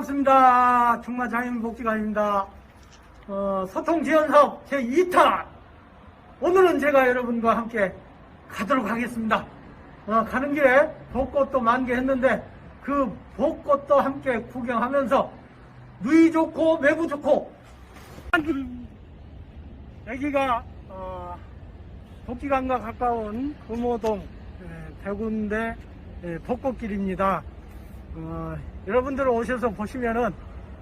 반갑습니다. 중마장인복지관입니다. 어, 소통지원사업 제2탄. 오늘은 제가 여러분과 함께 가도록 하겠습니다. 어, 가는 길에 벚꽃도 만개했는데 그 벚꽃도 함께 구경하면서 누이 좋고 매부 좋고 여기가 어, 복지관과 가까운 금호동 예, 대군대 예, 벚꽃길입니다. 어, 여러분들 오셔서 보시면은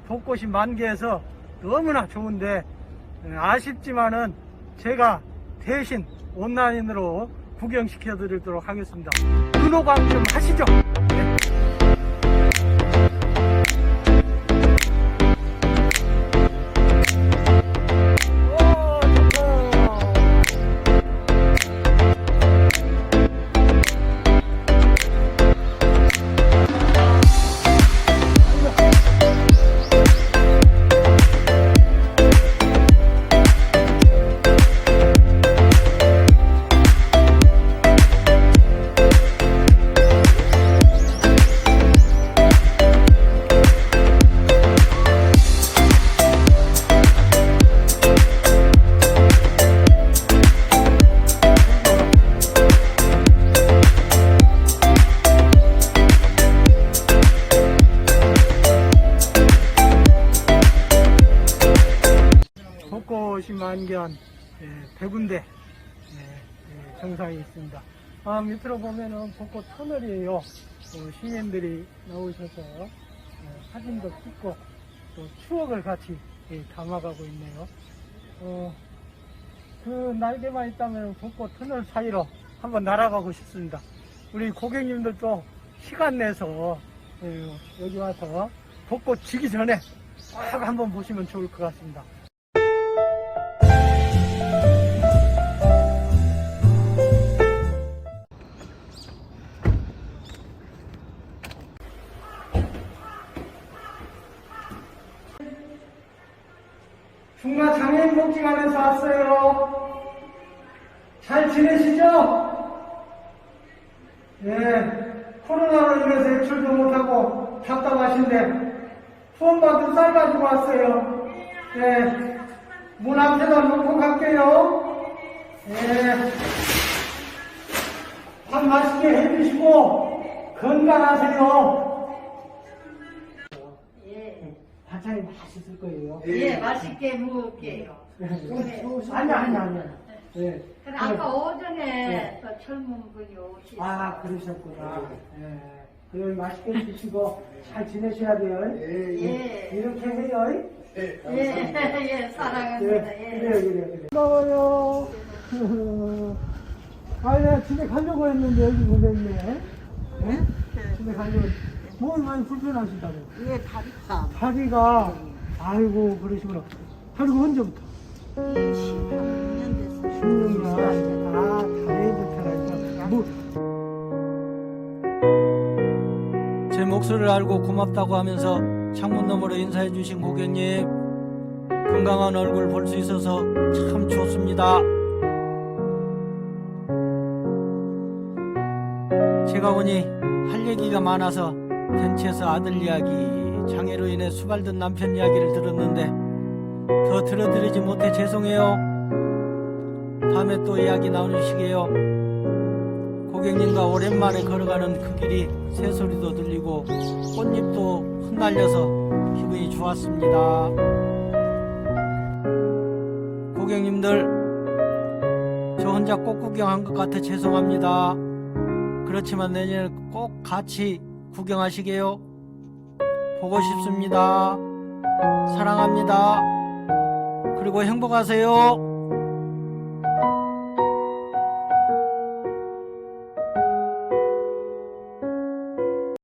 벚꽃이 만개해서 너무나 좋은데 예, 아쉽지만은 제가 대신 온라인으로 구경시켜 드리도록 하겠습니다. 눈호강 좀 하시죠. 벚꽃이 만개한 예, 백운대 예, 예, 정상에 있습니다. 아, 밑으로 보면은 벚꽃 터널이에요. 어, 시민들이 나오셔서 어, 사진도 찍고 또 추억을 같이 예, 담아가고 있네요. 어, 그 날개만 있다면 벚꽃 터널 사이로 한번 날아가고 싶습니다. 우리 고객님들도 시간 내서 예, 여기 와서 벚꽃 지기 전에 꼭 한번 보시면 좋을 것 같습니다. 중마 장애인 복지관에서 왔어요. 잘 지내시죠? 예, 코로나로 인해서 외출도 못하고 답답하신데 후원받은 쌀 가지고 왔어요. 예, 문 앞에다 놓고 갈게요. 예, 밥 맛있게 해드시고 건강하세요. 맛있을 거예요. 예, 맛있게 먹을게요. 아니 아니 아니. 예. 근데 아까 오전에 네. 또 젊은 분이 오시서 아 그러셨구나. 예. 그럼 맛있게 드시고 잘 지내셔야 돼요. 예, 이렇게 해요. 예, 예, 사랑합니다. 그래 예. 그래 그래. 고마워요. 아, 내가 집에 가려고 했는데 여기 보냈네. 예? 집에 가려고. 몸이 많이 불편하시다고. 예, 다리가 다리가 아이고 그러시구나. 다리가 언제부터? 16년 됐어요. 16년. 아 다리 불편하니까. 뭐 제 목소리를 알고 고맙다고 하면서 창문 너머로 인사해 주신 고객님 건강한 얼굴 볼 수 있어서 참 좋습니다. 제가 오니 할 얘기가 많아서 벤치에서 아들 이야기, 장애로 인해 수발된 남편 이야기를 들었는데 더 들어드리지 못해 죄송해요. 다음에 또 이야기 나누시게요. 고객님과 오랜만에 걸어가는 그 길이 새소리도 들리고 꽃잎도 흩날려서 기분이 좋았습니다. 고객님들, 저 혼자 꽃 구경한 것 같아 죄송합니다. 그렇지만 내년에 꼭 같이 구경하시게요. 보고 싶습니다. 사랑합니다. 그리고 행복하세요.